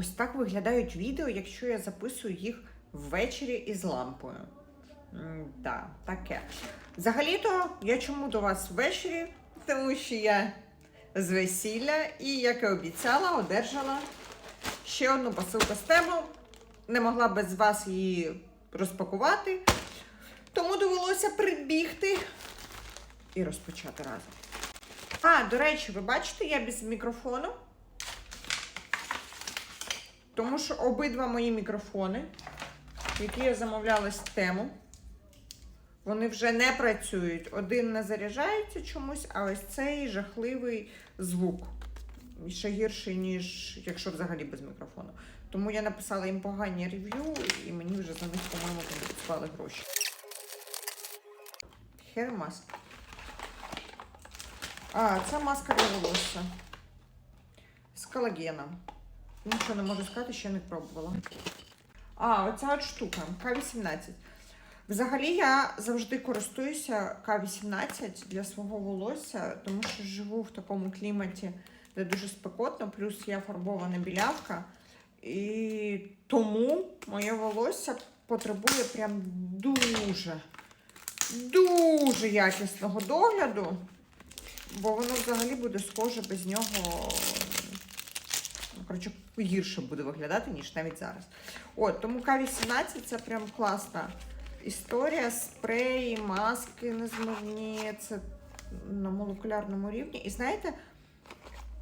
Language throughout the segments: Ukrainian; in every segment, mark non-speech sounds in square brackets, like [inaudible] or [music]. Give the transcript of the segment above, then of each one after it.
Ось так виглядають відео, якщо я записую їх ввечері із лампою. Так, таке. Взагалі-то я чому до вас ввечері? Тому що я з весілля і, як і обіцяла, одержала ще одну посилку з тему. Не могла без вас її розпакувати. Тому довелося прибігти і розпочати разом. А, до речі, ви бачите, я без мікрофону. Тому що обидва мої мікрофони, які я замовляла з тему, вони вже не працюють. Один не заряджається чомусь, а ось цей жахливий звук. Ще гірший, ніж якщо взагалі без мікрофону. Тому я написала їм погані рев'ю, і мені вже за них, по-моєму, компенсували гроші. Mask. А, це маска для волосся. З колагеном. Нічого не можу сказати, ще не пробувала. А, оця от штука К-18. Взагалі я завжди користуюся К-18 для свого волосся, тому що живу в такому кліматі, де дуже спекотно, плюс я фарбована білявка. І тому моє волосся потребує прям дуже, дуже якісного догляду, бо воно взагалі буде схоже без нього. Коротше, гірше буде виглядати, ніж навіть зараз. От, тому К-18 це прям класна історія. Спреї, маски незмивні, це на молекулярному рівні. І знаєте,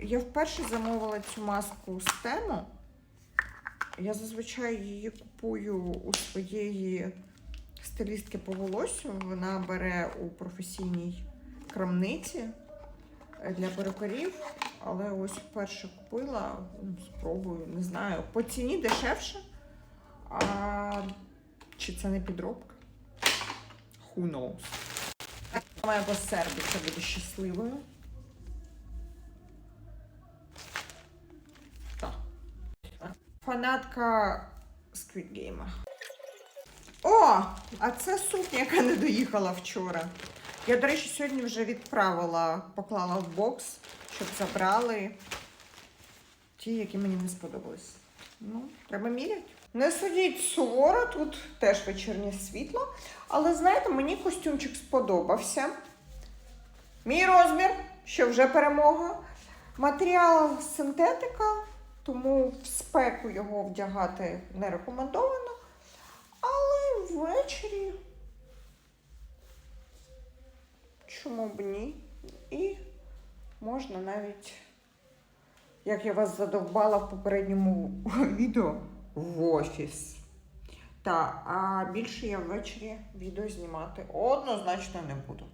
я вперше замовила цю маску з тему. Я зазвичай її купую у своєї стилістки по волосю. Вона бере у професійній крамниці для перукарів. Але ось вперше купила, спробую, не знаю. По ціні дешевше. А чи це не підробка? Who knows? Моя сердиця буде щасливою. Так. Фанатка Squid Game. О! А це сукня, яка не доїхала вчора. Я, до речі, сьогодні вже відправила, поклала в бокс, щоб забрали ті, які мені не сподобались. Ну, треба міряти. Не судіть суворо, тут теж вечірнє світло. Але знаєте, мені костюмчик сподобався. Мій розмір, що вже перемога. Матеріал синтетика, тому в спеку його вдягати не рекомендовано. Але ввечері. Чому б ні? І можна навіть, як я вас задовбала в попередньому [laughs] відео, в офіс. Та, а більше я ввечері відео знімати однозначно не буду.